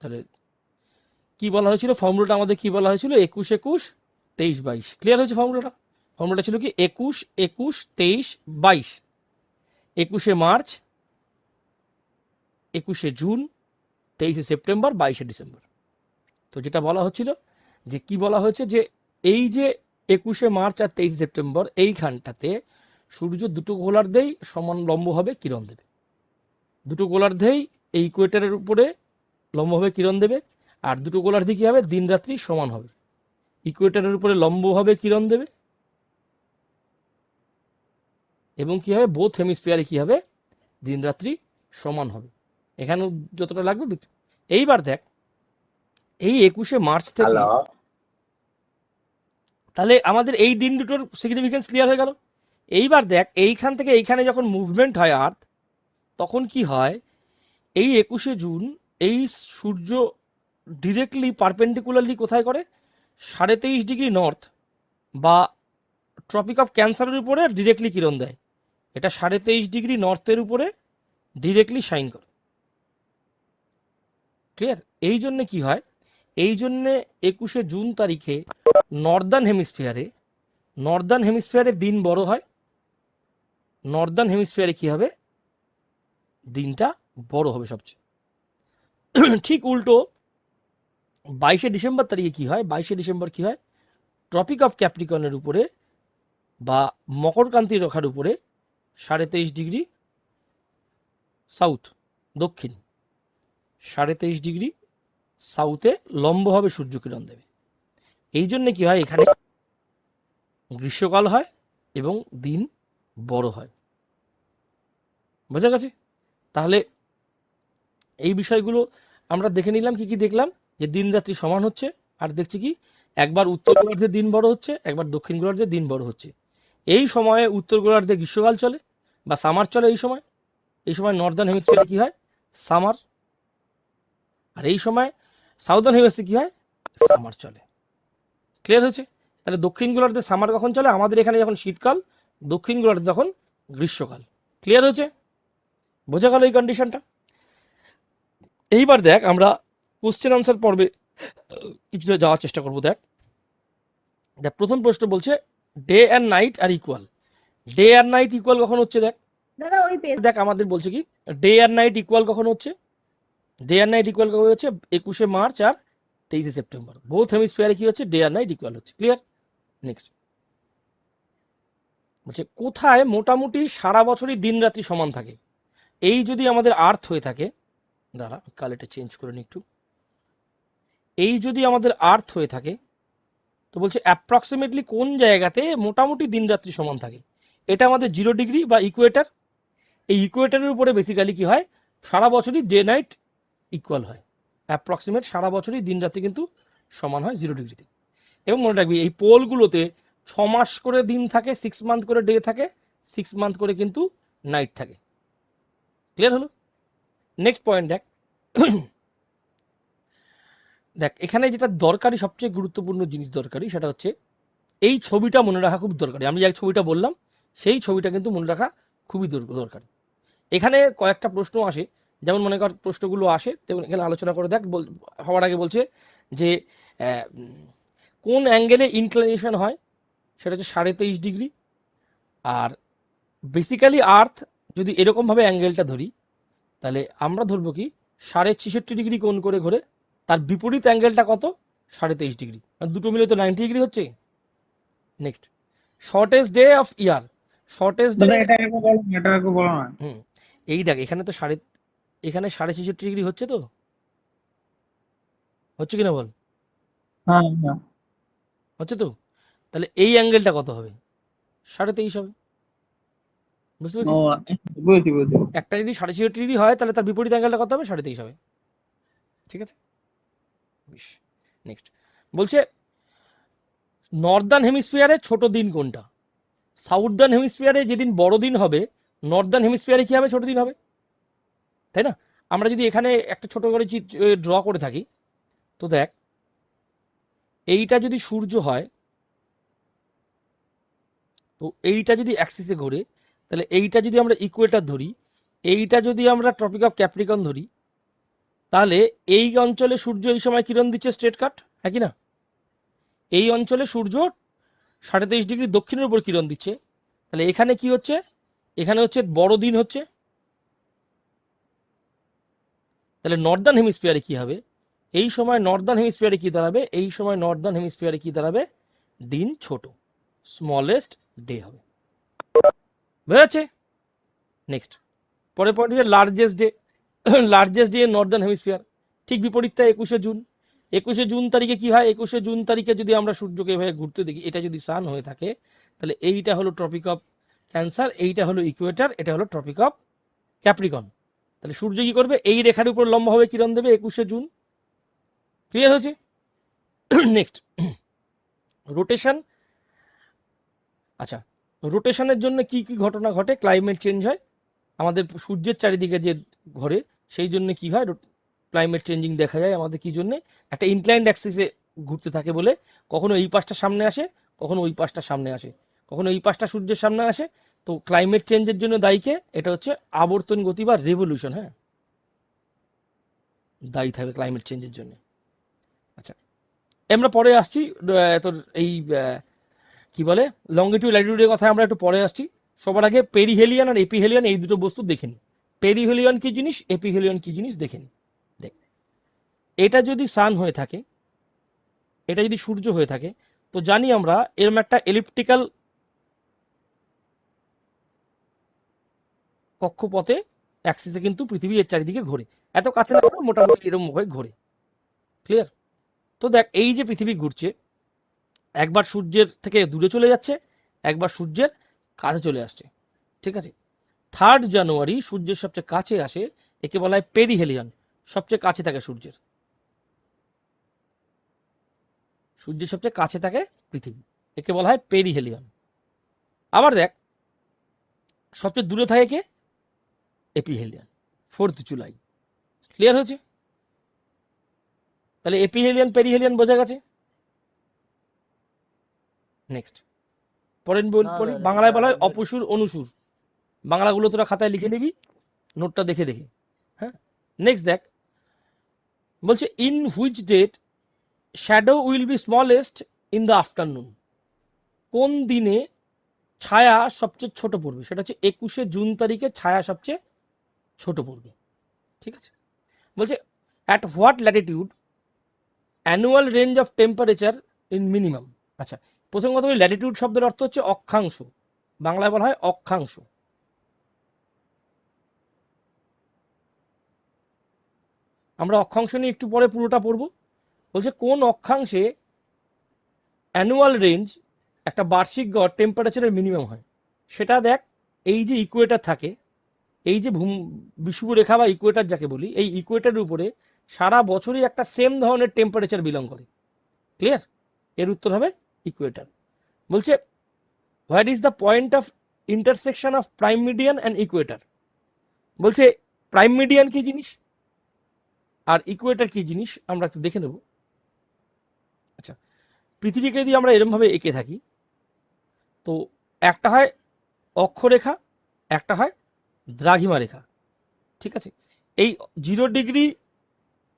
তাহলে কি বলা হয়েছিল? ফর্মুলাটা আমাদের কি বলা হয়েছিল? একুশ একুশ, তেইশ, বাইশ। ক্লিয়ার হয়েছে ফর্মুলাটা? ফর্মুলাটা ছিল কি? একুশ একুশ, তেইশ, বাইশ। একুশে মার্চ, একুশে জুন, তেইশে সেপ্টেম্বর, বাইশে ডিসেম্বর। তো যেটা বলা হচ্ছিল যে কি বলা হয়েছে যে এই যে একুশে মার্চ আর তেইশে সেপ্টেম্বর এইখানটাতে সূর্য দুটো গোলার্ধেই সমান লম্ব হবে, কিরণ দেবে? দুটো গোলার্ধেই এই ইকুয়েটারের উপরে লম্বভাবে কিরণ দেবে আর দুটো গোলার্ধে কী হবে? দিন রাত্রি সমান হবে। ইকুয়েটারের উপরে লম্বভাবে কিরণ দেবে। এবং কি হবে? বোথ হেমিস্ফিয়ারে কি হবে? দিন রাত্রি সমান হবে। এখানে যতটা লাগবে এইবার দেখ এই একুশে মার্চ থেকে তাহলে আমাদের এই দিন দুটোর সিগনিফিকেন্স ক্লিয়ার হয়ে গেল। এইবার দেখ এইখান থেকে এইখানে যখন মুভমেন্ট হয় আর্থ তখন কি হয়? এই একুশে জুন এই সূর্য ডিরেক্টলি পারপেন্ডিকুলারলি কোথায় করে? সাড়ে তেইশ ডিগ্রি নর্থ বা ট্রপিক অফ ক্যান্সারের উপরে ডিরেক্টলি কিরণ দেয়। এটা সাড়ে তেইশ ডিগ্রি নর্থের উপরে ডিরেক্টলি শাইন করে। ক্লিয়ার এই জন্যে কি হয়? এই জন্যে একুশে জুন তারিখে নর্দার্ন হেমিস্ফিয়ারে নর্দার্ন হেমিস্ফিয়ারে দিন বড় হয়। নর্দার্ন হেমিস্ফিয়ারে কি হবে? দিনটা বড় হবে সবচেয়ে। ঠিক উল্টো, বাইশে ডিসেম্বর তারিখে কি হয়? বাইশে ডিসেম্বর কি হয়? ট্রপিক অফ ক্যাপ্রিকনের উপরে বা মকরকান্তি রেখার উপরে সাড়ে তেইশ ডিগ্রি সাউথ দক্ষিণ। সাড়ে তেইশ ডিগ্রি সাউথে লম্বভাবে সূর্যকিরণ দেবে। এই জন্যে কি হয়? এখানে গ্রীষ্মকাল হয় এবং দিন বড় হয়। বোঝা গেছে? তাহলে এই বিষয়গুলো আমরা দেখে নিলাম কি কি দেখলাম, যে দিন রাত্রি সমান হচ্ছে, আর দেখছি কি, একবার উত্তর গোলার্ধে দিন বড় হচ্ছে, একবার দক্ষিণ গোলার্ধে দিন বড় হচ্ছে। এই সময়ে উত্তর গোলার্ধে গ্রীষ্মকাল চলে, বা সামার চলে এই সময়। এই সময় নর্দার্ন হেমিস্ফিয়ারে কি হয়? সামার। আর এই সময় সাউদার্ন হেমিস্ফিয়ারে কি হয়? সামার চলে। ক্লিয়ার হয়েছে? তাহলে দক্ষিণ গোলার্ধে সামার কখন চলে? আমাদের এখানে যখন শীতকাল, দক্ষিণ গোলার্ধে তখন গ্রীষ্মকাল। ক্লিয়ার হয়েছে? বোঝা গেল এই কন্ডিশনটা এইবার দেখ আমরা কোশ্চেন আনসার পর্বে কিছুটা যাওয়ার চেষ্টা করব দেখ। দেখ প্রথম প্রশ্ন বলছে day and night R equal day and night equal কখন হচ্ছে দেখ? দেখ আমাদের বলছে কি ডে অ্যান্ড নাইট ইকুয়াল কখন হচ্ছে? ডে অ্যান্ড নাইট ইকুয়াল কখন হচ্ছে? একুশে মার্চ আর তেইশে সেপ্টেম্বর। বোথ হেমিস্ফিয়ারে কি হচ্ছে? ডে অ্যান্ড নাইট ইকুয়াল হচ্ছে। ক্লিয়ার নেক্সট বলছে কোথায় মোটামুটি সারা বছরই দিন রাত্রি সমান থাকে? এই যদি আমাদের আর্থ হয়ে থাকে দাঁড়া কালেটা চেঞ্জ করে নি একটু। এই যদি আমাদের আর্থ হয়ে থাকে, তো বলছে অ্যাপ্রক্সিমেটলি কোন জায়গাতে মোটামুটি দিন রাত্রি সমান থাকে? এটা আমাদের জিরো ডিগ্রি বা ইকুয়েটার এই ইকুয়েটারের উপরে বেসিক্যালি কি হয়? সারা বছরই ডে নাইট ইকুয়াল হয়। অ্যাপ্রক্সিমেট সারা বছরই দিন রাত্রি কিন্তু সমান হয় জিরো ডিগ্রিতে এবং মনে রাখবি, এই পোলগুলোতে ছ মাস করে দিন থাকে সিক্স মান্থ করে ডে থাকে সিক্স মান্থ করে কিন্তু নাইট থাকে। ক্লিয়ার হলো? নেক্সট পয়েন্ট দেখ। দেখ, এখানে যেটা দরকারি, সবচেয়ে গুরুত্বপূর্ণ জিনিস দরকারি, সেটা হচ্ছে এই ছবিটা মনে রাখা খুব দরকারি। আমি যে ছবিটা বললাম, সেই ছবিটা কিন্তু মনে রাখা খুবই দর- দরকারি। এখানে কয়েকটা প্রশ্ন আসে। যেমন মনে কর, প্রশ্নগুলো আসে, তেমন এখানে আলোচনা করে দেখ হওয়ার আগে বলছে যে কোন অ্যাঙ্গেলে ইনক্লিনেশন হয়? সেটা হচ্ছে সাড়ে তেইশ ডিগ্রি। আর বেসিক্যালি আর্থ যদি এরকমভাবে অ্যাঙ্গেলটা ধরি তাহলে আমরা ধরবো কি সাড়ে ছেষট্টি ডিগ্রি কোণ করে ঘোরে তার বিপরীত অ্যাঙ্গেলটা কত? সাড়ে তেইশ ডিগ্রি। আর দুটো মিলে তো নাইনটি ডিগ্রি হচ্ছে। Next shortest day of year shortest day hmm. এই দেখ এখানে তো সাড়ে এখানে সাড়ে ছেষট্টি ডিগ্রি হচ্ছে তো? হচ্ছে কিনা বল? হ্যাঁ হ্যাঁ। হচ্ছে তো? তাহলে এই অ্যাঙ্গেলটা কত হবে? সাড়ে তেইশ হবে। বুঝতে বুঝেছি একটা যদি সাড়ে ছেষট্টি ডিগ্রি হয় তাহলে তার বিপরীত অ্যাঙ্গেলটা কত হবে? সাড়ে তেইশ হবে। ঠিক আছে? বেশ নেক্সট বলছে নর্দার্ন হেমিস্ফিয়ারে ছোট দিন কোনটা? সাউদার্ন হেমিস্ফিয়ারে যেদিন বড় দিন হবে নর্দার্ন হেমিস্ফিয়ারে কি হবে? ছোট দিন হবে। তাই না? আমরা যদি এখানে একটা ছোট করে ড্র করে থাকি তো দেখ এইটা যদি সূর্য হয় তো এইটা যদি অ্যাক্সিসে ঘোরে তাহলে এইটা যদি আমরা ইকুয়েটার ধরি, এইটা যদি আমরা ট্রপিক অফ ক্যাপ্রিকন ধরি, তাহলে এই অঞ্চলে সূর্য এই সময় কিরণ দিচ্ছে? স্ট্রেট কাট হ্যাঁ কি না? এই অঞ্চলে সূর্য সাড়ে তেইশ ডিগ্রি দক্ষিণের উপর কিরণ দিচ্ছে। তাহলে এখানে কি হচ্ছে? এখানে হচ্ছে বড় দিন হচ্ছে। তাহলে নর্দার্ন হেমিস্ফিয়ারে কি হবে? এই সময় নর্দার্ন হেমিস্ফিয়ারে কি দাঁড়াবে? এই সময় নর্দার্ন হেমিস্ফিয়ারে কি দাঁড়াবে? দিন ছোট স্মলেস্ট ডে হবে। বুঝেছে? নেক্সট পরে পয়েন্ট হচ্ছে largest day largest day northern hemisphere ঠিক বিপরীতটা একুশে জুন। একুশে জুন তারিখে কি হয়? একুশে জুন তারিখে যদি আমরা সূর্যকে এভাবে ঘুরতে দেখি, এটা যদি সান হয়ে থাকে, তাহলে এইটা হলো ট্রপিক অফ ক্যান্সার এইটা হলো ইকুয়েটার এটা হলো ট্রপিক অফ ক্যাপ্রিকন তাহলে সূর্য কি করবে? এই রেখার উপর লম্বভাবে কিরণ দেবে একুশে জুন। ক্লিয়ার হয়েছে? নেক্সট রোটেশন আচ্ছা রোটেশনের জন্য কি কি ঘটনা ঘটে? ক্লাইমেট চেঞ্জ হয়। আমাদের সূর্যের চারিদিকে যে ঘরে, সেই জন্য কি হয়? ক্লাইমেট চেঞ্জিং দেখা যায় আমাদের কি জন্য? একটা ইনক্লাইন্ড অ্যাক্সিসে ঘুরতে থাকে বলে কখনো এই পাশটা সামনে আসে, কখনো ওই পাশটা সামনে আসে। কখনো এই পাশটা সূর্যের সামনে আসে। তো ক্লাইমেট চেঞ্জের জন্য দায়ীকে এটা হচ্ছে আবর্তন গতি বা রেভলিউশন হ্যাঁ? দায়ী থাকবে ক্লাইমেট চেঞ্জের জন্য। আচ্ছা। আমরা পরে আসছি তোর এই কি বলে? লঙ্গিটিউড ল্যাটিটিউডের কথা আমরা একটু পরে আসছি। সবার আগে পেরিহেলিয়ান আর এপিহেলিয়ান এই দুটো বস্তু দেখে নিই পেরিহেলিয়ান কি জিনিস এপিহেলিয়ান কি জিনিস দেখে নিই দেখ, এটা যদি সান হয়ে থাকে, এটা যদি সূর্য হয়ে থাকে, তো জানি আমরা এরকম একটা এলিপ্টিক্যাল কক্ষপথে অ্যাক্সিসে কিন্তু পৃথিবী এর চারিদিকে ঘোরে। এত কাছে না মোটামুটি এরকম হয়ে ঘোরে। ক্লিয়ার তো দেখ, এই যে পৃথিবী ঘুরছে একবার সূর্যের থেকে দূরে চলে যাচ্ছে, একবার সূর্যের কাছে চলে আসছে। ঠিক আছে? থার্ড জানুয়ারি সূর্যের সবচেয়ে কাছে আসে, একে বলা হয় পেরিহেলিয়ান সবচেয়ে কাছে থাকে সূর্যের। সূর্যের সবচেয়ে কাছে থাকে পৃথিবী, একে বলা হয় পেরিহেলিয়ান আবার দেখ, সবচেয়ে দূরে থাকে কে? এপিহেলিয়ান ফোর্থ জুলাই ক্লিয়ার হয়েছে? তাহলে এপিহেলিয়ান পেরিহেলিয়ান বোঝা গেছে? নেক্সট পরের পড়ি না, বাংলায় বলা হয় অপসুর অনুসুর। বাংলাগুলো তোরা খাতায় লিখে নিবি নোটটা দেখে দেখে। হ্যাঁ? নেক্সট দেখ। বলছে in which date shadow will be smallest in the afternoon কোন দিনে ছায়া সবচেয়ে ছোট পড়বে? সেটা হচ্ছে একুশে জুন তারিখে ছায়া সবচেয়ে ছোট পড়বে। ঠিক আছে? বলছে at what latitude annual range of temperature in minimum আচ্ছা প্রসঙ্গত ল্যাটিটিউড শব্দের অর্থ হচ্ছে অক্ষাংশ। বাংলায় বলা হয় অক্ষাংশ। আমরা অক্ষাংশ নিয়ে একটু পরে পুরোটা পড়ব। বলছে, কোন অক্ষাংশে অ্যানুয়াল রেঞ্জ একটা বার্ষিক গড় টেম্পারেচারের মিনিমাম হয়? সেটা দেখ, এই যে ইকুয়েটার থাকে, এই যে ভূম বিষুবরেখা বা ইকুয়েটার যাকে বলি, এই ইকুয়েটারের উপরে সারা বছরই একটা সেম ধরনের টেম্পারেচার বিলং করে। ক্লিয়ার এর উত্তর হবে ইকুয়েটার বলছে what is the point of intersection of prime meridian and equator বলছে প্রাইম মিডিয়ান কি জিনিস? আর ইকুয়েটার কি জিনিস? আমরা একটু দেখে নেব। আচ্ছা পৃথিবীকে যদি আমরা এরমভাবে এঁকে থাকি, তো একটা হয় অক্ষরেখা, একটা হয় দ্রাঘিমা রেখা ঠিক আছে? এই জিরো ডিগ্রি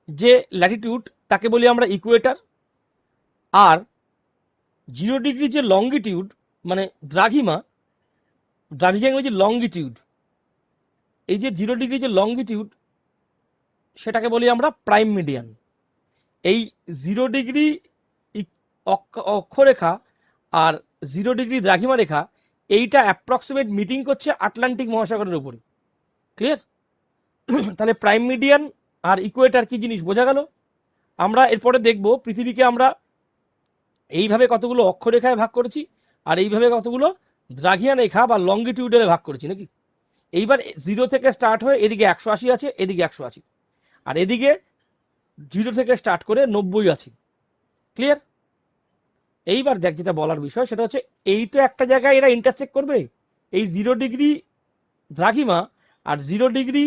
যে ল্যাটিটিউড তাকে বলি আমরা ইকুয়েটার আর জিরো ডিগ্রি যে লঙ্গিটিউড মানে দ্রাঘিমা দ্রাঘিমা ইংরেজি লঙ্গিটিউড এই যে জিরো ডিগ্রি যে লঙ্গিটিউড সেটাকে বলি আমরা প্রাইম মিডিয়ান এই জিরো ডিগ্রি অক্ষরেখা আর জিরো ডিগ্রি দ্রাঘিমা রেখা, এইটা অ্যাপ্রক্সিমেট মিটিং করছে আটলান্টিক মহাসাগরের উপরে। ক্লিয়ার তাহলে প্রাইম মিডিয়ান আর ইকুয়েটার কি জিনিস বোঝা গেল? আমরা এরপরে দেখব পৃথিবীকে আমরা এইভাবে কতগুলো অক্ষরেখায় ভাগ করেছি, আর এইভাবে কতগুলো দ্রাঘিয়া রেখা বা লঙ্গিটিউডালে ভাগ করেছি, নাকি? এইবার জিরো থেকে স্টার্ট হয়ে এদিকে একশো আশি আছে, এদিকে একশো আশি। আর এদিকে জিরো থেকে স্টার্ট করে নব্বই আছে। ক্লিয়ার এইবার দেখ যেটা বলার বিষয়, সেটা হচ্ছে এই তো একটা জায়গায় এরা ইন্টারসেক্ট করবে। এই জিরো ডিগ্রি দ্রাঘিমা আর জিরো ডিগ্রি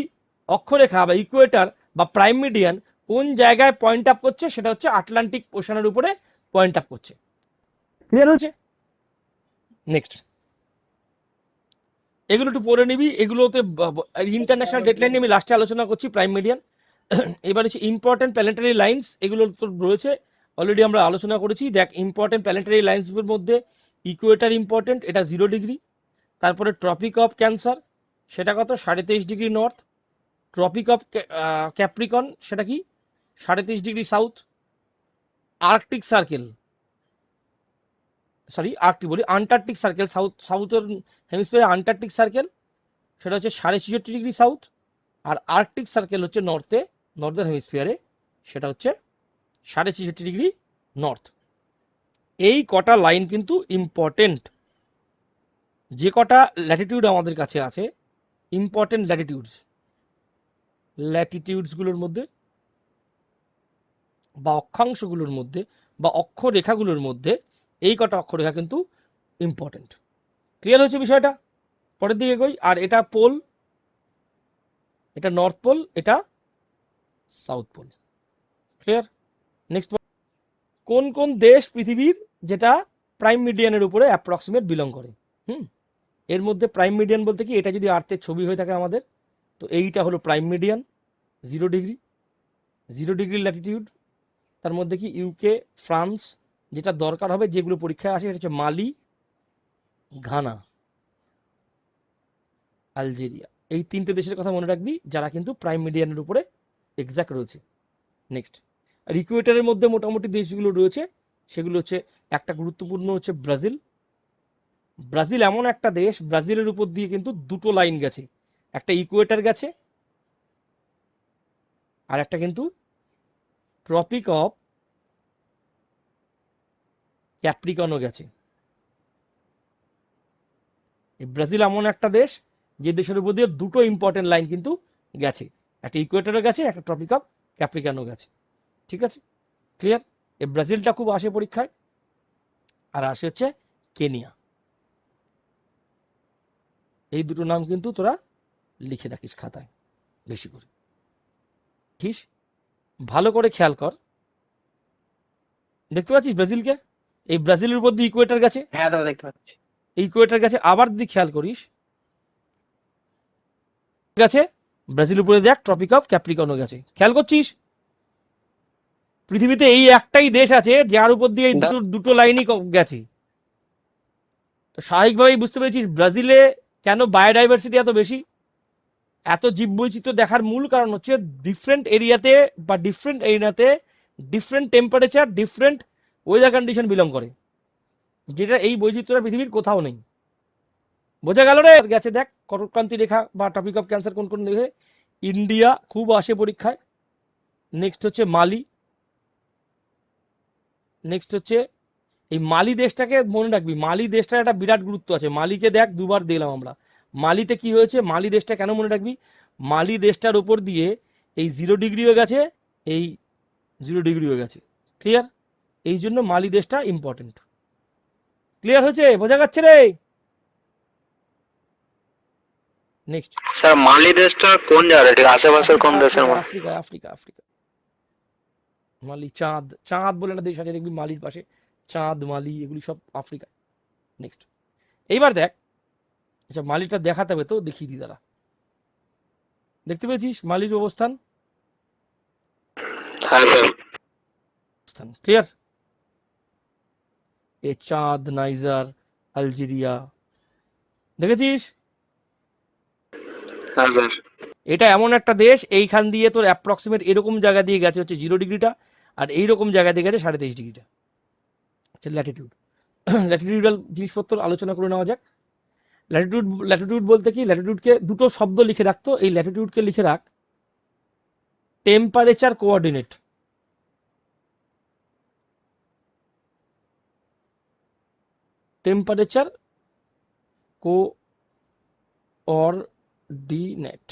অক্ষরেখা বা ইকুয়েটার বা প্রাইম মিডিয়ান কোন জায়গায় পয়েন্ট আপ করছে, সেটা হচ্ছে আটলান্টিক ওশানের উপরে পয়েন্ট আপ করছে। ক্লিয়ার হচ্ছে নেক্সট এগুলো একটু পড়ে নিবি, এগুলোতে ইন্টারন্যাশনাল ডেটলাইন নিয়ে আমি লাস্টে আলোচনা করছি প্রাইম মিডিয়ান এবার হচ্ছে ইম্পর্টেন্ট প্ল্যানেটারি লাইন্স এগুলো তো রয়েছে। অলরেডি আমরা আলোচনা করেছি, দেখ ইম্পর্টেন্ট প্ল্যানেটারি লাইন্সগুলোর মধ্যে ইকুয়েটার ইম্পর্টেন্ট এটা জিরো ডিগ্রি তারপরে ট্রপিক অফ ক্যান্সার সেটা কত? সাড়ে তেইশ degree north tropic of Capricorn সেটা কি? সাড়ে তেইশ degree south arctic circle. Sorry arctic বলি, আন্টার্কটিক সার্কেল, সাউথ, সাউথের হেমিস্ফিয়ার আন্টার্কটিক সার্কেল, সেটা হচ্ছে সাড়ে ছেষট্টি ডিগ্রি সাউথ, আর আর্কটিক সার্কেল হচ্ছে নর্থে, নর্দার্ন হেমিস্ফিয়ারে, সেটা হচ্ছে সাড়ে ছেষট্টি ডিগ্রি নর্থ। এই কটা লাইন কিন্তু ইম্পর্টেন্ট যে কটা ল্যাটিটিউড আমাদের কাছে আছে ইম্পর্টেন্ট ল্যাটিটিউডস ল্যাটিটিউডসগুলোর মধ্যে বা অক্ষাংশগুলোর মধ্যে বা অক্ষরেখাগুলোর মধ্যে এই কটা অক্ষরেখা কিন্তু ইম্পর্টেন্ট ক্লিয়ার হয়েছে বিষয়টা? পরের দিকে কই আর এটা পোল এটা নর্থ পোল এটা সাউথ পোল ক্লিয়ার নেক্সট কোন কোন দেশ পৃথিবীর যেটা প্রাইম মিডিয়ানের উপরে অ্যাপ্রক্সিমেট বিলং করে? হুম? এর মধ্যে প্রাইম মিডিয়ান বলতে কি? এটা যদি আর্থের ছবি হয়ে থাকে আমাদের, তো এইটা হলো prime meridian zero degree zero degree latitude তার মধ্যে কি ইউকে ফ্রান্স যেটা দরকার হবে যেগুলো পরীক্ষায় আসে সেটা হচ্ছে মালি, ঘানা, আলজেরিয়া। এই তিনটে দেশের কথা মনে রাখবি যারা কিন্তু প্রাইম মিডিয়ানের উপরে এক্সাক্ট রয়েছে। নেক্সট আর ইকুয়েটারের মধ্যে মোটামুটি দেশগুলো রয়েছে, সেগুলো হচ্ছে একটা গুরুত্বপূর্ণ হচ্ছে ব্রাজিল। ব্রাজিল এমন একটা দেশ, ব্রাজিলের উপর দিয়ে কিন্তু দুটো লাইন গেছে। একটা ইকুয়েটার গেছে, আর একটা কিন্তু ট্রপিক অফ ক্যাপ্রিকনও গেছে। ব্রাজিল এমন একটা দেশ, যে দেশের উপর দিয়ে দুটো ইম্পর্টেন্ট লাইন কিন্তু গেছে। একটা ইকুয়েটারও গেছে, একটা ট্রপিক অফ ক্যাপ্রিকানও গেছে। ঠিক আছে? ক্লিয়ার এই ব্রাজিলটা খুব আসে পরীক্ষায়। আর আসে হচ্ছে কেনিয়া এই দুটো নাম কিন্তু তোরা লিখে রাখিস খাতায়, বেশি করে। ঠিক ভালো করে খেয়াল কর। দেখতে পাচ্ছিস ব্রাজিলকে? এই ব্রাজিলের উপর দিয়ে ইকুয়েটার গেছে। হ্যাঁ দাদা দেখতে পাচ্ছি। ইকুয়েটার গেছে আবার যদি খেয়াল করিস। গেছে ব্রাজিল উপরে দেখ ট্রপিক অফ ক্যাপ্রিকনও গেছে। খেয়াল করছিস? পৃথিবীতে এই একটাই দেশ আছে যার উপর দিয়ে এই দুটো দুটো লাইনই গেছে। তো স্বাভাবিকভাবেই বুঝতে পেরেছিস ব্রাজিলে কেন বায়োডাইভার্সিটি এত বেশি? এত জীববৈচিত্র্য দেখার মূল কারণ হচ্ছে ডিফারেন্ট এরিয়াতে বা ডিফারেন্ট এরিয়াতে different temperature different weather condition belong করে। যেটা এই বৈচিত্র্যটা পৃথিবীর কোথাও নেই। বোঝা গেল রে? গেছে দেখ কটক্রান্তি রেখা বা টপিক অফ ক্যান্সার কোন কোন দেখে। ইন্ডিয়া খুব আসে পরীক্ষায়। নেক্সট হচ্ছে মালি। নেক্সট হচ্ছে এই মালি দেশটাকে মনে রাখবি। মালি দেশটার একটা বিরাট গুরুত্ব আছে। মালিকে দেখ দুবার দিলাম আমরা। মালিতে কি হয়েছে? মালি দেশটা কেন মনে রাখবি? মালি দেশটার উপর দিয়ে এই জিরো ডিগ্রিও গেছে এই জিরো ডিগ্রিও গেছে। ক্লিয়ার এই জন্য মালি দেশটা ইম্পর্টেন্ট ক্লিয়ার হয়েছে? বোঝা যাচ্ছে রে? নেক্সট স্যার মালি দেশটা কোন জায়গায়? ঠিক আশেপাশের কোন দেশের মধ্যে আফ্রিকা আফ্রিকা আফ্রিকা। মালি চাঁদ চাঁদ বলে একটা দেশ আছে দেখবি মালির পাশে। চাঁদ মালি এগুলি সব আফ্রিকা নেক্সট এইবার দেখ আচ্ছা মালিটা দেখাতে হবে তো দেখিয়ে দি দাঁড়া। দেখতে পেয়েছিস মালির অবস্থান? হ্যাঁ ক্লিয়ার এ চাঁদ নাইজার আলজেরিয়া। দেখেছিস? হ্যাঁ এটা এমন একটা দেশ এইখান দিয়ে তোর অ্যাপ্রক্সিমেট এরকম জায়গা দিয়ে গেছে হচ্ছে জিরো ডিগ্রিটা আর এইরকম জায়গা দিয়ে গেছে সাড়ে তেইশ ডিগ্রিটা। আচ্ছা ল্যাটিটিউড ল্যাটিটিউডাল জিনিসপত্র আলোচনা করে নেওয়া যাক। ল্যাটিটিউড ল্যাটিটিউড বলতে কি? ল্যাটিটিউডকে দুটো শব্দ লিখে রাখতো এই ল্যাটিটিউডকে লিখে রাখ। Temperature coordinate temperature coordinate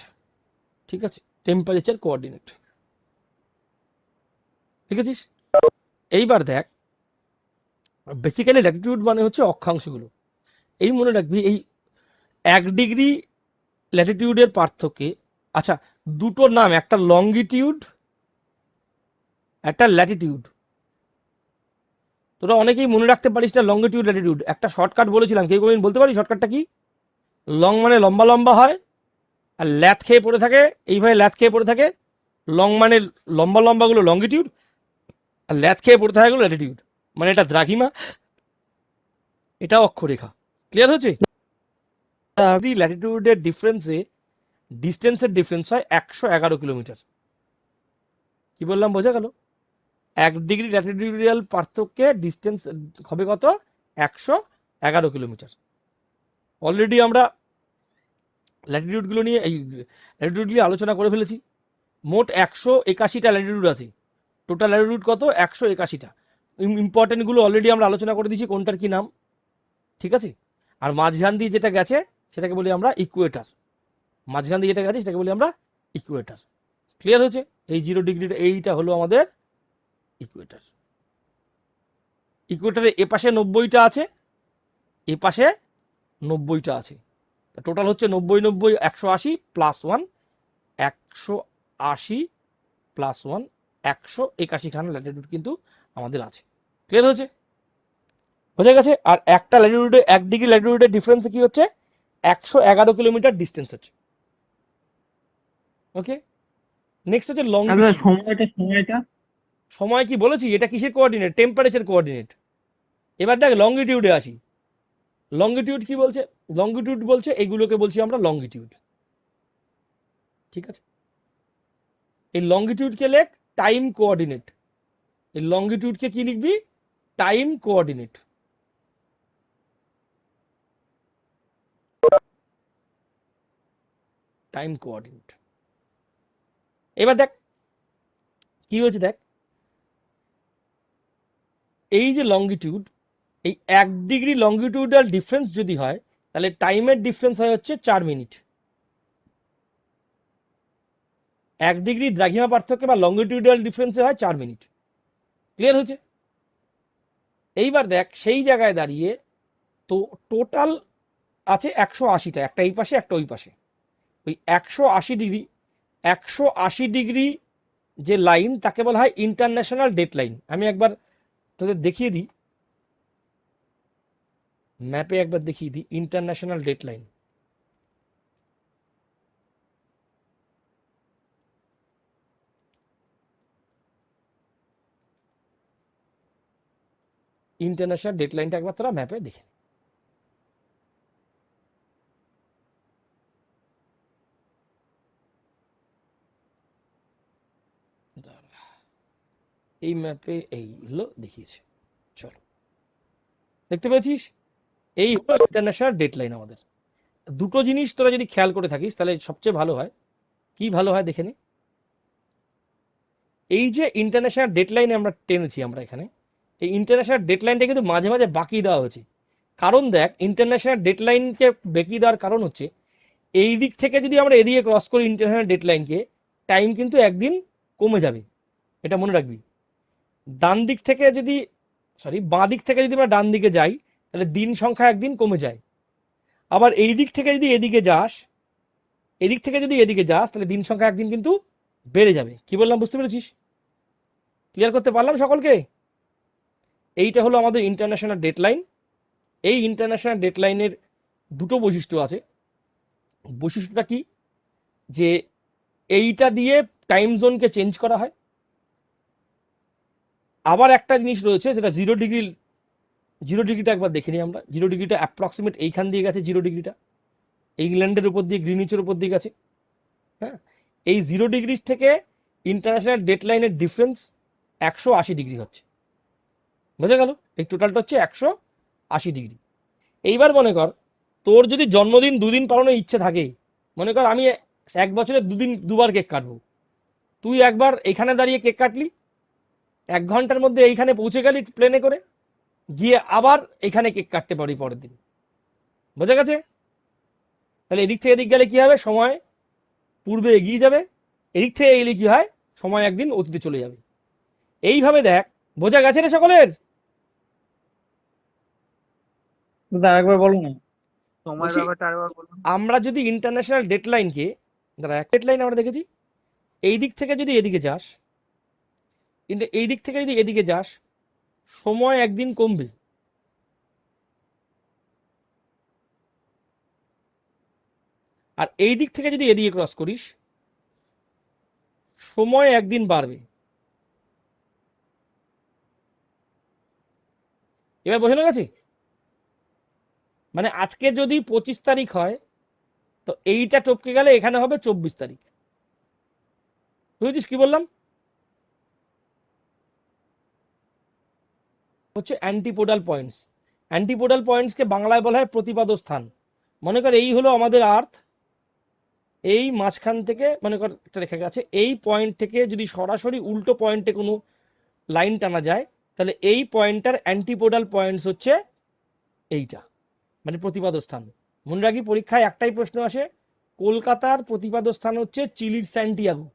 ঠিক আছে? টেম্পারেচার কোঅর্ডিনেট ঠিক আছিস এইবার দেখ। বেসিক্যালি ল্যাটিটিউড মানে হচ্ছে অক্ষাংশগুলো। এই মনে রাখবি, এই এক ডিগ্রি ল্যাটিটিউডের পার্থক্যে আচ্ছা দুটো নাম, একটা লঙ্গিটিউড একটা ল্যাটিটিউড তোরা অনেকেই মনে রাখতে পারিস না লঙ্গিটিউড ল্যাটিটিউড একটা শর্টকাট বলেছিলাম, কেউ কোনোদিন বলতে পারিস শর্টকাটটা কি? লং মানে লম্বা লম্বা হয়, আর ল্যাথ খেয়ে পড়ে থাকে, এইভাবে ল্যাথ খেয়ে পড়ে থাকে। লং মানে লম্বা লম্বাগুলো লঙ্গিটিউড আর ল্যাথ খেয়ে পড়ে থাকাগুলো ল্যাটিটিউড মানে এটা দ্রাঘিমা, এটা অক্ষরেখা। ক্লিয়ার হচ্ছে যদি ল্যাটিটিউডের ডিফারেন্সে ডিস্টেন্সের ডিফারেন্স হয় একশো এগারো কিলোমিটার। কি বললাম, বোঝা গেল? এক ডিগ্রি ল্যাটিটিউডিয়াল পার্থক্যে ডিস্টেন্স হবে কত? একশো এগারো কিলোমিটার। অলরেডি আমরা ল্যাটিটিউডগুলো নিয়ে, এই ল্যাটিটিউড নিয়ে আলোচনা করে ফেলেছি। মোট একশো একাশিটা ল্যাটিটিউড আছে। টোটাল ল্যাটিটিউড কত? একশো একাশিটা। ইম্পর্টেন্টগুলো অলরেডি আমরা আলোচনা করে দিয়েছি কোনটার কি নাম। ঠিক আছে? আর মাঝখান দিয়ে যেটা গেছে সেটাকে বলি আমরা ইকুয়েটার মাঝখান দিয়ে যেটা গেছে সেটাকে বলি আমরা ইকুয়েটার ক্লিয়ার হয়েছে? এই জিরো ডিগ্রিটা এইটা হলো আমাদের ইকুয়েটার ইকুয়েটারে এ পাশে নব্বইটা আছে, এ পাশে নব্বইটা আছে। টোটাল হচ্ছে নব্বই নব্বই, একশো আশি প্লাস ওয়ান একশো আশি প্লাস ওয়ান একশো একাশি খান ল্যাটিটিউড কিন্তু আমাদের আছে। ক্লিয়ার হয়েছে? বোঝা গেছে? আর একটা ল্যাটিটিউডে এক ডিগ্রি ল্যাটিটিউডের ডিফারেন্সে কি হচ্ছে? একশো এগারো কিলোমিটার ডিস্টেন্স হচ্ছে ওকে নেক্সট হচ্ছে লং সময়টা সময়টা? সময় কি বলেছি? এটা কিসের কোঅর্ডিনেট টেম্পারেচার কোঅর্ডিনেট এবার দেখ লঙ্গিটিউডে আসি লঙ্গিটিউড কি বলছে? লঙ্গিটিউড বলছে এগুলোকে বলছি আমরা লঙ্গিটিউড ঠিক আছে? এই লঙ্গিটিউডকে লেখ টাইম কোঅর্ডিনেট এই লঙ্গিটিউডকে কি লিখবি? টাইম কোঅর্ডিনেট টাইম কোঅর্ডিনেট এবার দেখ, কি হয়েছে দেখ? এই যে লঙ্গিটিউড এই এক ডিগ্রি লঙ্গিটিউডাল ডিফারেন্স যদি হয়, তাহলে টাইমের ডিফারেন্স হয় হচ্ছে চার মিনিট এক ডিগ্রি দ্রাঘিমা পার্থক্য বা লঙ্গিটিউডাল ডিফারেন্সে হয় চার মিনিট ক্লিয়ার হয়েছে? এইবার দেখ, সেই জায়গায় দাঁড়িয়ে তো টোটাল আছে একশো আশিটা, একটা এই পাশে, একটা ওই পাশে। ওই একশো আশি ডিগ্রি, একশো আশি ডিগ্রি যে লাইন, তাকে বলা হয় ইন্টারন্যাশনাল ডেট লাইন আমি একবার তোদের দেখিয়ে দিই। ম্যাপে একবার দেখিয়ে দিই, international date line international date লাইনটা একবার তোরা ম্যাপে দেখে নে। দাঁড়া। এই ম্যাপে এইগুলো দেখিয়েছে। চলো। দেখতে পেয়েছিস? এই হলো ইন্টারন্যাশনাল ডেটলাইন আমাদের। দুটো জিনিস তোরা যদি খেয়াল করে থাকিস, তাহলে সবচেয়ে ভালো হয়। কি ভালো হয় দেখে নে। এই যে ইন্টারন্যাশনাল ডেটলাইনে আমরা টেনেছি আমরা এখানে, এই ইন্টারন্যাশনাল ডেটলাইনটা কিন্তু মাঝে মাঝে বাকি দেওয়া হয়েছে। কারণ দেখ ইন্টারন্যাশনাল ডেটলাইনকে বেঁকি দেওয়ার কারণ হচ্ছে, এই দিক থেকে যদি আমরা এদিকে ক্রস করি ইন্টারন্যাশনাল ডেটলাইনকে টাইম কিন্তু একদিন কমে যাবে। এটা মনে রাখবি। ডান দিক থেকে যদি সরি বাঁ দিক থেকে যদি আমরা ডান দিকে যাই, তাহলে দিন সংখ্যা একদিন কমে যায়। আবার এই দিক থেকে যদি এদিকে যাস এদিক থেকে যদি এদিকে যাস, তাহলে দিন সংখ্যা একদিন কিন্তু বেড়ে যাবে। কি বললাম, বুঝতে পেরেছিস? ক্লিয়ার করতে পারলাম সকলকে? এইটা হলো আমাদের ইন্টারন্যাশনাল ডেটলাইন এই ইন্টারন্যাশনাল ডেটলাইনের দুটো বৈশিষ্ট্য আছে। বৈশিষ্ট্যটা কি? যে এইটা দিয়ে টাইম জোনকে চেঞ্জ করা হয়। আবার একটা জিনিস রয়েছে, সেটা জিরো ডিগ্রি জিরো ডিগ্রিটা একবার দেখে নিই আমরা। জিরো ডিগ্রিটা অ্যাপ্রক্সিমেট এইখান দিয়ে গেছে জিরো ডিগ্রিটা ইংল্যান্ডের উপর দিয়ে, গ্রিনিচের উপর দিয়ে গেছে। হ্যাঁ? এই জিরো ডিগ্রি থেকে ইন্টারন্যাশনাল ডেটলাইনের ডিফারেন্স একশো আশি ডিগ্রি হচ্ছে। বোঝা গেল? এই টোটালটা হচ্ছে একশো আশি ডিগ্রি এইবার মনে কর, তোর যদি জন্মদিন দুদিন পালনের ইচ্ছে থাকে, মনে কর আমি এক বছরে দুদিন, দুবার কেক কাটবো। তুই একবার এখানে দাঁড়িয়ে কেক কাটলি এক ঘণ্টার মধ্যে এইখানে পৌঁছে গেলি প্লেনে করে গিয়ে আবার এখানে কেক কাটতে পারি পরের দিন। বোঝা গেছে? তাহলে এদিক থেকে এদিক গেলে কি হবে? সময় পূর্বে এগিয়ে যাবে এদিক থেকে এলে কি হয়? সময় একদিন অতীতে চলে যাবে। এইভাবে দেখ বোঝা গেছে রে সকলের? আরেকবার বলো না। আমরা যদি ইন্টারন্যাশনাল ডেটলাইনকে দাঁড়া এক ডেটলাইন আমরা দেখেছি এই দিক থেকে যদি এদিকে যাস ইন্টা- এই দিক থেকে যদি এদিকে যাস, সময় একদিন কমবে। আর এই দিক থেকে যদি এদিকে ক্রস করিস, সময় একদিন বাড়বে। এবার বোঝানো গেছে? মানে আজকে যদি পঁচিশ তারিখ হয়, তো এইটা টপকে গেলে এখানে হবে চব্বিশ তারিখ। বুঝেছিস কি বললাম? হচ্ছে অ্যান্টিপোডাল পয়েন্টস অ্যান্টিপোডাল পয়েন্টসকে বাংলায় বলা হয় প্রতিপাদ স্থান মনে কর এই হলো আমাদের আর্থ এই মাঝখান থেকে, মনে কর একটা রেখা গেছে এই পয়েন্ট থেকে যদি সরাসরি উল্টো পয়েন্টে কোনো লাইন টানা যায়, তাহলে এই পয়েন্টটার অ্যান্টিপোডাল পয়েন্টস হচ্ছে এইটা মানে প্রতিপাদ স্থান মনে রাখি পরীক্ষায় একটাই প্রশ্ন আসে, কলকাতার প্রতিপাদ স্থান হচ্ছে চিলির স্যান্টিয়াগো।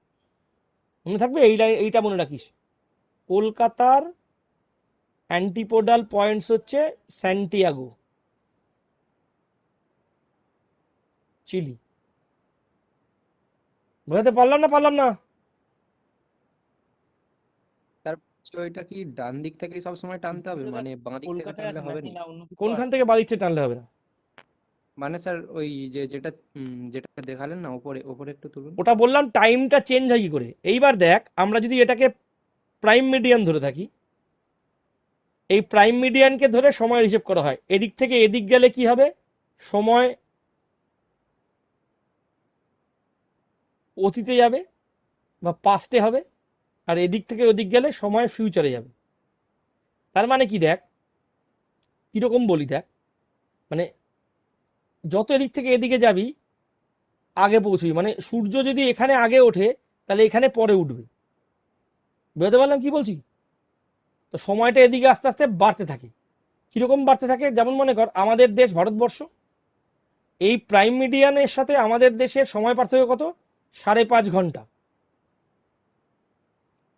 মনে থাকবে? এই এইটা মনে রাখিস। কলকাতার অ্যান্টিপোডাল পয়েন্টস হচ্ছে স্যান্টিয়াগো চিলি। বোঝাতে পারলাম না? পারলাম না? এটা কি ডান দিক থেকে সব সময় টানতে হবে? মানে বাঁ দিক থেকে টানলে হবে না? কোনখান থেকে বাদিচ্ছে টানলে হবে না? মানে স্যার ওই যে যেটা যেটা দেখালেন না উপরে উপরে একটু তুলুন। ওটা বললাম টাইমটা চেঞ্জ হয় কি করে? এইবার দেখ আমরা যদি এটাকে প্রাইম মিডিয়ান ধরে থাকি এই প্রাইম মিডিয়ানকে ধরে সময় হিসেব করা হয়। এদিক থেকে এদিক গেলে কি হবে? সময় অতীতে যাবে বা পাস্টে হবে আর এদিক থেকে ওদিক গেলে সময় ফিউচারে যাবে। তার মানে কি দেখ? কীরকম বলি দেখ? মানে যত এদিক থেকে এদিকে যাবি, আগে পৌঁছবি। মানে সূর্য যদি এখানে আগে ওঠে, তাহলে এখানে পরে উঠবে। বুঝতে পারলাম কি বলছি? তো সময়টা এদিকে আস্তে আস্তে বাড়তে থাকে। কীরকম বাড়তে থাকে? যেমন মনে কর, আমাদের দেশ ভারতবর্ষ। এই প্রাইম মিডিয়ানের সাথে আমাদের দেশের সময় পার্থক্য কত? সাড়ে পাঁচ ঘণ্টা।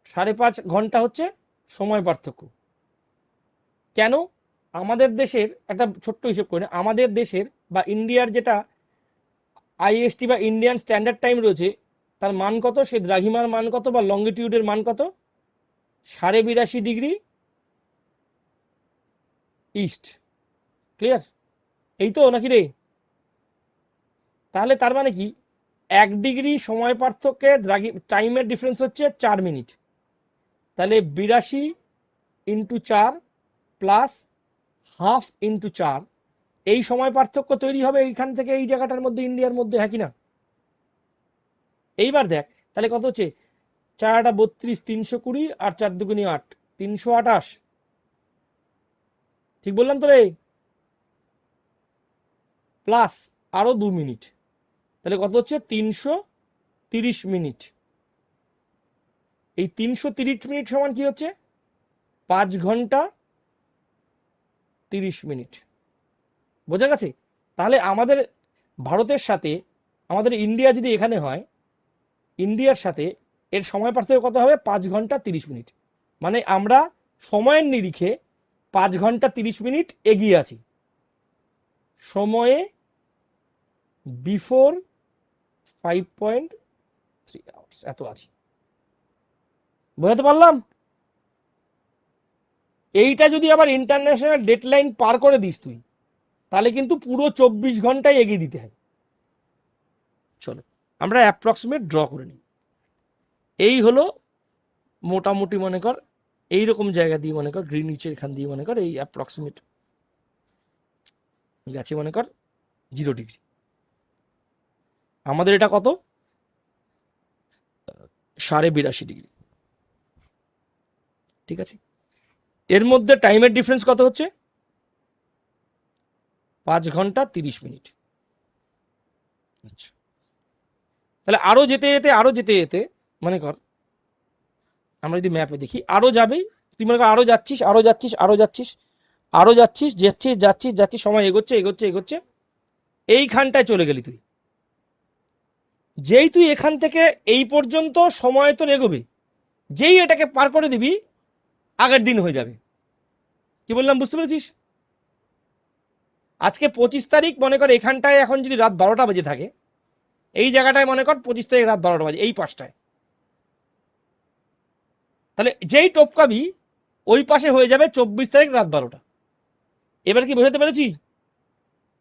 সাড়ে পাঁচ ঘণ্টা হচ্ছে সময় পার্থক্য। কেন? আমাদের দেশের, একটা ছোট্ট হিসেব করে আমাদের দেশের বা ইন্ডিয়ার যেটা আইএসটি বা ইন্ডিয়ান স্ট্যান্ডার্ড টাইম রয়েছে, তার মান কত? সে দ্রাঘিমার মান কত বা লঙ্গিটিউডের মান কত? সাড়ে বিরাশি ডিগ্রি ইস্ট। ক্লিয়ার? এই তো নাকি রে? তাহলে তার মানে কি? এক ডিগ্রি সময় পার্থক্যে টাইমের ডিফারেন্স হচ্ছে চার মিনিট। তাহলে বিরাশি ইন্টু চার প্লাস হাফ ইন্টু চার। এই সময় পার্থক্য তৈরি হবে এইখান থেকে এই জায়গাটার মধ্যে, ইন্ডিয়ার মধ্যে হ্যাঁ কি না? এইবার দেখ, তাহলে কত হচ্ছে? চার আটা বত্রিশ, তিনশো কুড়ি আর চার দুগুনি আট। তিনশো আঠাশ। ঠিক বললাম তো রে? প্লাস আরও দু মিনিট। তাহলে কত হচ্ছে? তিনশো তিরিশ মিনিট। এই তিনশো তিরিশ মিনিট সমান কি হচ্ছে? পাঁচ ঘণ্টা তিরিশ মিনিট। বোঝা গেছে? তাহলে আমাদের ভারতের সাথে, আমাদের ইন্ডিয়া যদি এখানে হয়, ইন্ডিয়ার সাথে এর সময় পার্থক্য কত হবে? পাঁচ ঘণ্টা তিরিশ মিনিট। মানে আমরা সময়ের নিরিখে পাঁচ ঘণ্টা তিরিশ মিনিট এগিয়ে আছি। সময়ে before five point three hours এত আছি। বোঝাতে পারলাম? এইটা যদি আবার ইন্টারন্যাশনাল ডেডলাইন পার করে দিস তুই, তাহলে কিন্তু পুরো চব্বিশ ঘন্টায় এগিয়ে দিতে হয়। চলো, আমরা অ্যাপ্রক্সিমেট ড্র করে নিই। এই হলো মোটামুটি মনে কর এই রকম জায়গা দিয়ে মনে কর গ্রিনিচের এখান দিয়ে মনে কর এই অ্যাপ্রক্সিমেট গেছে মনে কর জিরো ডিগ্রি আমাদের এটা কত? সাড়ে বিরাশি ডিগ্রি ঠিক আছে? এর মধ্যে টাইমের ডিফারেন্স কত হচ্ছে? পাঁচ ঘণ্টা তিরিশ মিনিট। আচ্ছা। তাহলে আরও যেতে যেতে, আরও যেতে যেতে মনে কর। আমরা যদি ম্যাপে দেখি, আরও যাবেই তুই মনে কর আরও যাচ্ছিস আরও যাচ্ছিস আরও যাচ্ছিস আরও যাচ্ছিস যাচ্ছিস যাচ্ছিস যাচ্ছিস, সময় এগোচ্ছে এগোচ্ছে এগোচ্ছে, এইখানটায় চলে গেলি তুই। যেই তুই এখান থেকে এই পর্যন্ত সময় তোর এগোবে, যেই এটাকে পার করে দিবি, আগের দিন হয়ে যাবে। কি বললাম, বুঝতে পেরেছিস? আজকে পঁচিশ তারিখ, মনে কর এখানটায় এখন যদি রাত বারোটা বাজে থাকে, এই জায়গাটায় মনে কর পঁচিশ তারিখ রাত বারোটা বাজে, এই পাশটায় তাহলে যেই টোপকাবি ওই পাশে হয়ে যাবে চব্বিশ তারিখ রাত বারোটা। এবার কি বোঝাতে পেরেছি?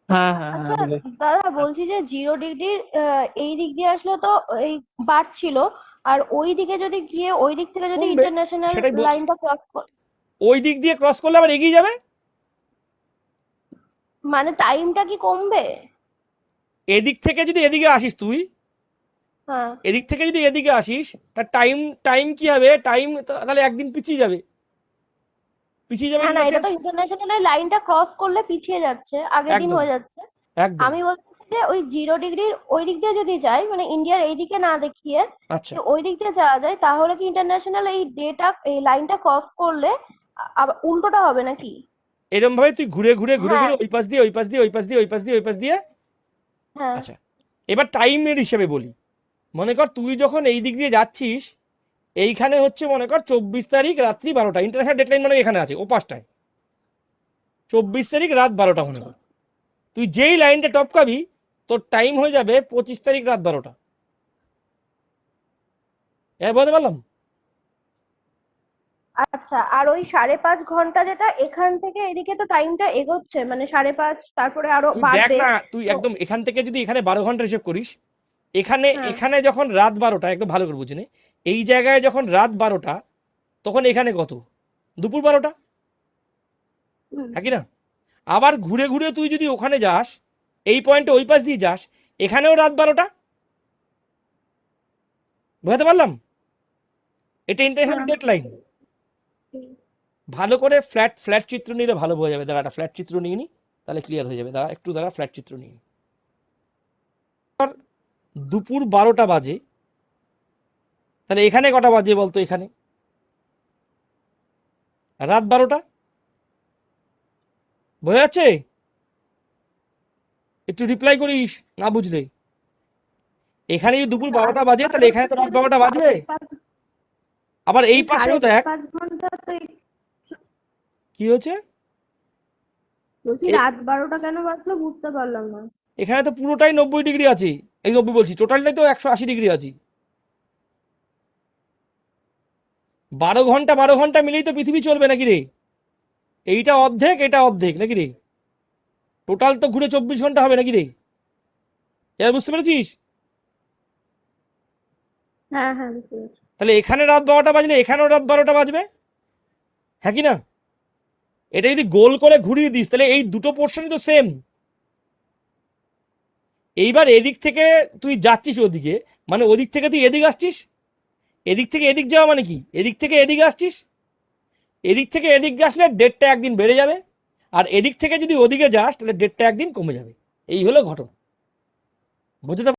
হ্যাঁ হ্যাঁ আচ্ছা হ্যাঁ দাদা বলছি যে জিরো ডিগ্রির এই দিক দিয়ে আসলে তো এই বাড়ছিল আর ওই দিকে যদি গিয়ে ওই দিক থেকে যদি ইন্টারন্যাশনাল লাইনটা ক্রস ওই দিক দিয়ে ক্রস করলে আবার এগিয়ে যাবে? মানে টাইমটা কি কমবে? এদিক থেকে যদি এদিকে আসিস তুই এদিক থেকে যদি এদিকে আসিস তার টাইম টাইম কি হবে? টাইম তাহলে একদিন পিছিয়ে যাবে। পিছিয়ে যাবে হ্যাঁ না এটা তো ইন্টারন্যাশনাল লাইনটা ক্রস করলে পিছিয়ে যাচ্ছে আগের দিন হয়ে যাচ্ছে। আমি বলছি যে ওই জিরো ডিগ্রির ওই দিক দিয়ে যদি যাই মানে ইন্ডিয়ার এই দিকে না দেখিয়ে আচ্ছা। ওই দিক দিয়ে যাওয়া যায় তাহলে কি ইন্টারন্যাশনাল এই ডেটা এই লাইনটা ক্রস করলে উল্টোটা হবে নাকি? এরকম ভাবে তুই ঘুরে ঘুরে ঘুরে হ্যাঁ। ঘুরে ওই পাশ দিয়ে ওই পাশ দিয়ে ওই পাশ দিয়ে ওই পাশ দিয়ে ওই পাশ দিয়ে? হ্যাঁ। আচ্ছা। এবার টাইমের হিসেবে বলি। মনে কর তুই যখন এই দিক দিয়ে যাচ্ছিস এইখানে হচ্ছে মনে কর চব্বিশ তারিখ রাত্রি বারোটা ইন্টারন্যাশনাল ডেডলাইন মানে এখানে আছে ও পাঁচটায় চব্বিশ তারিখ রাত বারোটা মনে কর। তুই যেই লাইনটা টপকাবি তোর টাইম হয়ে যাবে পঁচিশ তারিখ রাত বারোটা। এ বলতে পারলাম? আচ্ছা আর ওই সাড়ে পাঁচ ঘণ্টা যেটা এখান থেকে এদিকে তো টাইমটা এগোচ্ছে মানে সাড়ে পাঁচ তারপরে আরও তুই দেখ না তুই একদম এখান থেকে যদি এখানে বারো ঘণ্টা হিসেব করিস এখানে হ্যাঁ। এখানে যখন রাত বারোটা একদম ভালো করে বুঝে নে এই জায়গায় যখন রাত বারোটা তখন এখানে কত? দুপুর বারোটা। হ্যাঁ না? আবার ঘুরে ঘুরে তুই যদি ওখানে যাস এই পয়েন্টে ওই পাশ দিয়ে যাস এখানেও রাত বারোটা? বুঝতে পারলাম? এটা ইন্টারন্যাশনাল হ্যাঁ। ডেট লাইন ভালো করে ফ্ল্যাট ফ্ল্যাট চিত্র নিলে ভালো বোঝা যাবে। দাঁড়া একটা ফ্ল্যাট চিত্র নিয়ে নি তাহলে ক্লিয়ার হয়ে যাবে। দাঁড়া একটু দাঁড়া ফ্ল্যাট চিত্র নিয়ে দুপুর বারোটা বাজে। তাহলে এখানে কটা বাজে বলতো এখানে? রাত বারোটা? বোঝা যাচ্ছে? একটু রিপ্লাই করিস না বুঝলে? এখানে যদি দুপুর বারোটা বাজে তাহলে এখানে তো রাত বারোটা বাজবে আবার এই পাশেও দেখ। কি বলছি রাত বারোটা কেন বাজলো বুঝতে পারলাম না। এখানে তো পুরোটাই নব্বই ডিগ্রি আছে এই নব্বই বলছি টোটালটাই তো একশো আশি ডিগ্রি আছে। বারো ঘণ্টা বারো ঘণ্টা মিলেই তো পৃথিবী চলবে নাকি রে? এইটা অর্ধেক এটা অর্ধেক নাকি রে? টোটাল তো ঘুরে চব্বিশ ঘণ্টা হবে নাকি রে? এবার বুঝতে পেরেছিস? হ্যাঁ হ্যাঁ তাহলে এখানে রাত বারোটা বাজলে এখানেও রাত বারোটা বাজবে? হ্যাঁ কি না? এটা যদি গোল করে ঘুরিয়ে দিস তাহলে এই দুটো পোর্শনই তো সেম এইবার এদিক থেকে তুই যাচ্ছিস ওদিকে মানে ওদিক থেকে তুই এদিক আসছিস? এদিক থেকে এদিক যাওয়া মানে কি? এদিক থেকে এদিক আসছিস? এদিক থেকে এদিক আসলে ডেটটা একদিন বেড়ে যাবে, আর এদিক থেকে যদি ওদিকে যাস তাহলে ডেটটা একদিন কমে যাবে। এই হলো ঘটনা। বুঝতে